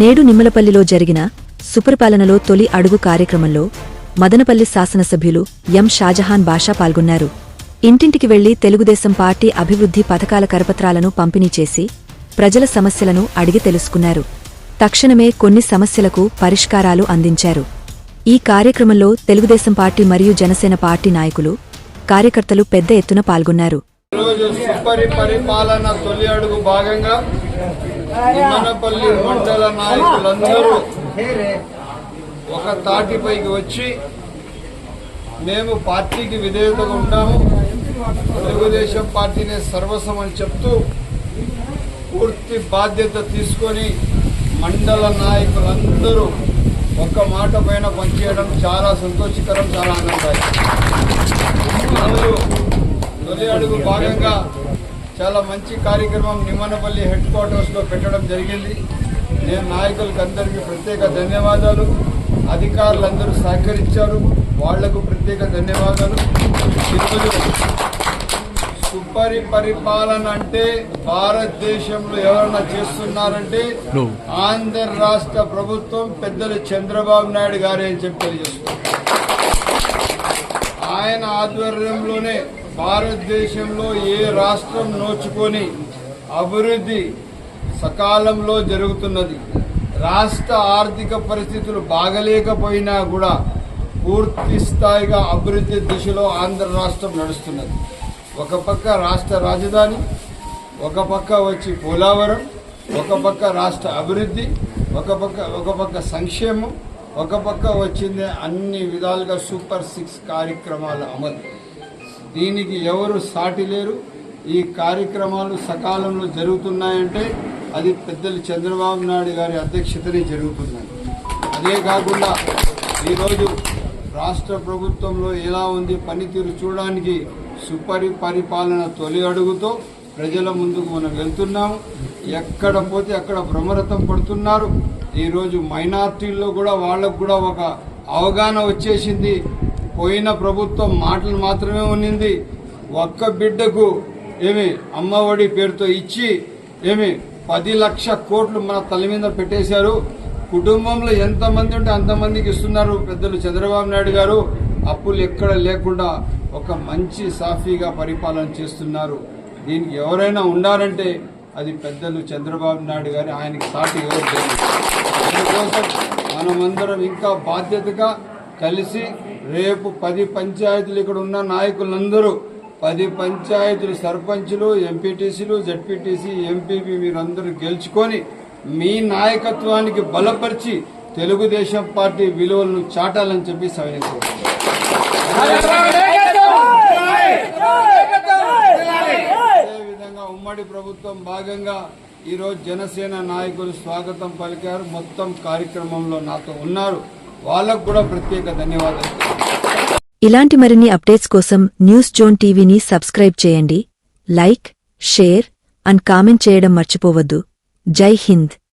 నేడు నిమ్మలపల్లిలో జరిగిన సుపరిపాలనలో తొలి అడుగు కార్యక్రమంలో మదనపల్లి శాసనసభ్యులు ఎం షాజహాన్ బాషా పాల్గొన్నారు. ఇంటింటికి వెళ్ళి తెలుగుదేశం పార్టీ అభివృద్ధి పథకాల కరపత్రాలను పంపిణీ చేసి ప్రజల సమస్యలను అడిగి తెలుసుకున్నారు. తక్షణమే కొన్ని సమస్యలకు పరిష్కారాలు అందించారు. ఈ కార్యక్రమంలో తెలుగుదేశం పార్టీ మరియు జనసేన పార్టీ నాయకులు కార్యకర్తలు పెద్ద ఎత్తున పాల్గొన్నారు. నిమ్మనపల్లి మండల నాయకులందరూ ఒక తాటిపైకి వచ్చి మేము పార్టీకి విధేయతగా ఉంటాము తెలుగుదేశం పార్టీనే సర్వస్వం అని చెప్తూ పూర్తి బాధ్యత తీసుకొని మండల నాయకులందరూ ఒక్క మాట పైన పనిచేయడం చాలా సంతోషకరం చాలా ఆనందదాయకం. తొలి అడుగు భాగంగా చాలా మంచి కార్యక్రమం నిమ్మనపల్లి హెడ్ క్వార్టర్స్లో పెట్టడం జరిగింది. నేను నాయకులకు అందరికీ ప్రత్యేక ధన్యవాదాలు. అధికారులందరూ సహకరించారు. వాళ్ళకు ప్రత్యేక ధన్యవాదాలు. ఈరోజు సుపరి పరిపాలన అంటే భారతదేశంలో ఎవరన్నా చేస్తున్నారంటే ఆంధ్ర రాష్ట్ర ప్రభుత్వం పెద్దలు చంద్రబాబు నాయుడు గారే అని చెప్పి తెలియజేస్తున్నారు. ఆయన ఆధ్వర్యంలోనే భారతదేశంలో ఏ రాష్ట్రం నోచుకొని అభివృద్ధి సకాలంలో జరుగుతున్నది? రాష్ట్ర ఆర్థిక పరిస్థితులు బాగలేకపోయినా కూడా పూర్తి స్థాయిగా అభివృద్ధి దిశలో ఆంధ్ర రాష్ట్రం నడుస్తున్నది. ఒక పక్క రాష్ట్ర రాజధాని ఒక పక్క వచ్చి పోలవరం ఒక పక్క రాష్ట్ర అభివృద్ధి ఒక పక్క ఒక పక్క సంక్షేమం ఒక పక్క వచ్చింది అన్ని విధాలుగా సూపర్ సిక్స్ కార్యక్రమాల అమలు. దీనికి ఎవరు సాటి లేరు. ఈ కార్యక్రమాలు సకాలంలో జరుగుతున్నాయంటే అది పెద్దలు చంద్రబాబు నాయుడు గారి అధ్యక్షతనే జరుగుతున్నాయి అదే కాకుండా ఈరోజు రాష్ట్ర ప్రభుత్వంలో ఎలా ఉంది పనితీరు చూడడానికి సుపరి పరిపాలన తొలి అడుగుతో ప్రజల ముందుకు మనం వెళ్తున్నాము. ఎక్కడ పోతే అక్కడ భ్రమరథం పడుతున్నారు. ఈరోజు మైనార్టీల్లో కూడా వాళ్ళకు కూడా ఒక అవగాహన వచ్చేసింది. పోయిన ప్రభుత్వం మాటలు మాత్రమే ఉన్నింది. ఒక్క బిడ్డకు ఏమి అమ్మఒడి పేరుతో ఇచ్చి ఏమి పది లక్ష కోట్లు మన తల మీద పెట్టేశారు. కుటుంబంలో ఎంతమంది ఉంటే అంతమందికి ఇస్తున్నారు పెద్దలు చంద్రబాబు నాయుడు గారు. అప్పులు ఎక్కడ లేకుండా ఒక మంచి సాఫీగా పరిపాలన చేస్తున్నారు. దీనికి ఎవరైనా ఉండాలంటే అది పెద్దలు చంద్రబాబు నాయుడు గారి ఆయనకి సాటి ఎవరు అందుకోసం మనమందరం ఇంకా బాధ్యతగా కలిసి రేపు పది పంచాయతీలు ఇక్కడ ఉన్న నాయకులందరూ పది పంచాయతీలు సర్పంచులు ఎంపీటీసీలు జడ్పీటీసీ ఎంపీపీ మీరందరూ గెలుచుకొని మీ నాయకత్వానికి బలపరిచి తెలుగుదేశం పార్టీ విలువలను చాటాలని చెప్పి సవినీయంగా అదేవిధంగా ఉమ్మడి ప్రభుత్వం భాగంగా ఈరోజు జనసేన నాయకులు స్వాగతం పలికారు. మొత్తం కార్యక్రమంలో నాతో ఉన్నారు. వాళ్ళకు కూడా ప్రత్యేక ధన్యవాదాలు. ఇలాంటి మరిన్ని అప్డేట్స్ కోసం న్యూస్ జోన్ టీవీని సబ్స్క్రైబ్ చేయండి లైక్ షేర్ అండ్ కామెంట్ చేయడం మర్చిపోవద్దు. జై హింద్.